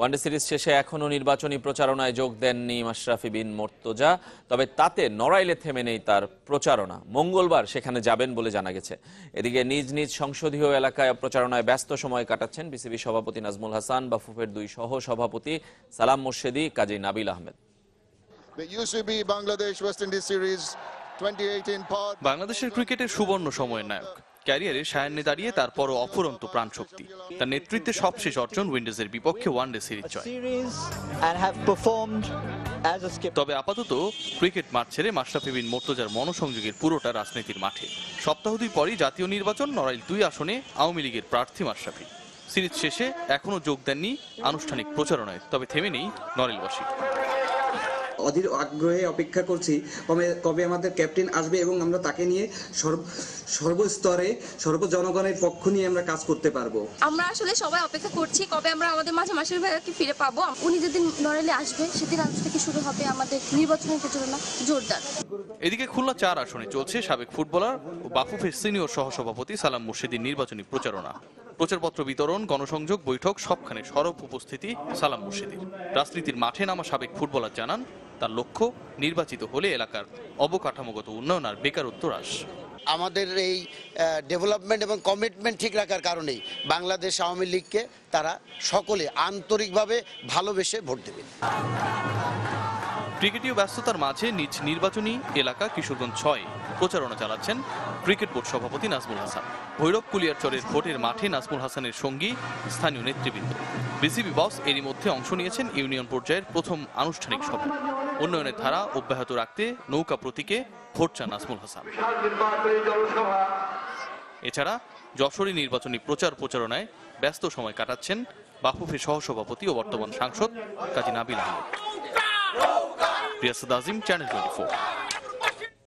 One day series শেষে এখনও নির্বাচনী প্রচারণায় যোগ দেননি মাশরাফি বিন মোর্তজা তবে তাতে নড়াইলে থেমে নেই তার প্রচারণা। মঙ্গলবার সেখানে যাবেন বলে জানা গেছে। এদিকে নিজ নিজ সংসদীয় এলাকায় প্রচারণায় ব্যস্ত সময় কাটাচ্ছেন বিসিবি সভাপতি নাজমুল হাসান বাফুফের দুই সহ সভাপতি সালাম মোর্শেদি কাজী Nabil Ahmed. The UCB Bangladesh West Indies Series 2018 pod. বাংলাদেশের ক্রিকেটের সুবর্ণ সময়ের নায়ক ক্যারিয়ারে সায়ান্নে দাঁড়িয়ে তারপরও অফুরন্ত প্রাণশক্তি। তার নেতৃত্বে সবশেষ অর্জন উইন্ডিজের বিপক্ষে ওয়ানডে সিরিজ জয়. তবে আপাতত ক্রিকেট মাঠ ছেড়ে মাশরাফি বিন মোর্তজার মনোসংযোগের পুরোটা রাজনীতির মাঠে। সপ্তাহ দুই পরই জাতীয় নির্বাচন, নড়াইল দুই আসনে আওয়ামী লীগের প্রার্থী মাশরাফি। সিরিজ শেষে এখনও যোগ দেননি আনুষ্ঠানিক প্রচারণায়, তবে থেমে নেই নড়াইলবাসী। অধীর আগ্রহে অপেক্ষা করছি কবে কবে আমাদের ক্যাপ্টেন আসবে এবং আমরা তাকে নিয়ে সর্ব সর্বস্তরে সর্ব জনগণের পক্ষ নিয়ে আমরা কাজ করতে পারব। আমরা আসলে সবাই অপেক্ষা করছি কবে আমরা আমাদের মাঝে মাসের ভাইয়াকে ফিরে পাবো। উনি যেদিন নড়াইলে আসবে সেদিন আজ থেকে শুরু হবে আমাদের নির্বাচনী প্রচারণা জোরদার। এদিকে খুলনা চার আসনে চলছে সাবেক ফুটবলার ও বাফুফের সিনিয়র সহসভাপতি সালাম মুর্শিদির নির্বাচনী প্রচারণা। প্রচারপত্র বিতরণ গণসংযোগ বৈঠক সবখানে সরব উপস্থিতি সালাম মুর্শিদির। রাজনীতির মাঠে নামা সাবেক ফুটবলার জানান তার লক্ষ্য নির্বাচিত হলে এলাকার অবকাঠামোগত উন্নয়ন আর বেকারত্ব হ্রাস। আমাদের এই ডেভেলপমেন্ট এবং কমিটমেন্ট ঠিক রাখার কারণেই বাংলাদেশ আওয়ামী লীগকে তারা সকলে আন্তরিকভাবে ভালোবেসে ভোট দেবে। ক্রিকেটীয় ব্যস্ততার মাঝে নিজ নির্বাচনী এলাকা কিশোরগঞ্জ ছয় প্রচারণা চালাচ্ছেন ক্রিকেট বোর্ড সভাপতি নাজমুল হাসান। ভৈরব কুলিয়ারচরের ভোটের মাঠে নাজমুল হাসানের সঙ্গী স্থানীয় নেতৃবৃন্দ। বিসিবি বস এরই মধ্যে অংশ নিয়েছেন ইউনিয়ন পর্যায়ের প্রথম আনুষ্ঠানিক সভা। উন্নয়নের ধারা অব্যাহত রাখতে নৌকা প্রতীকে ভোট চান নাজমুল হাসান। এছাড়া যশোরী নির্বাচনী প্রচার প্রচারণায় ব্যস্ত সময় কাটাচ্ছেন বাফুফের সহসভাপতি ও বর্তমান সাংসদ Kazi Nabil Ahmed. Riasud Azim, channel twenty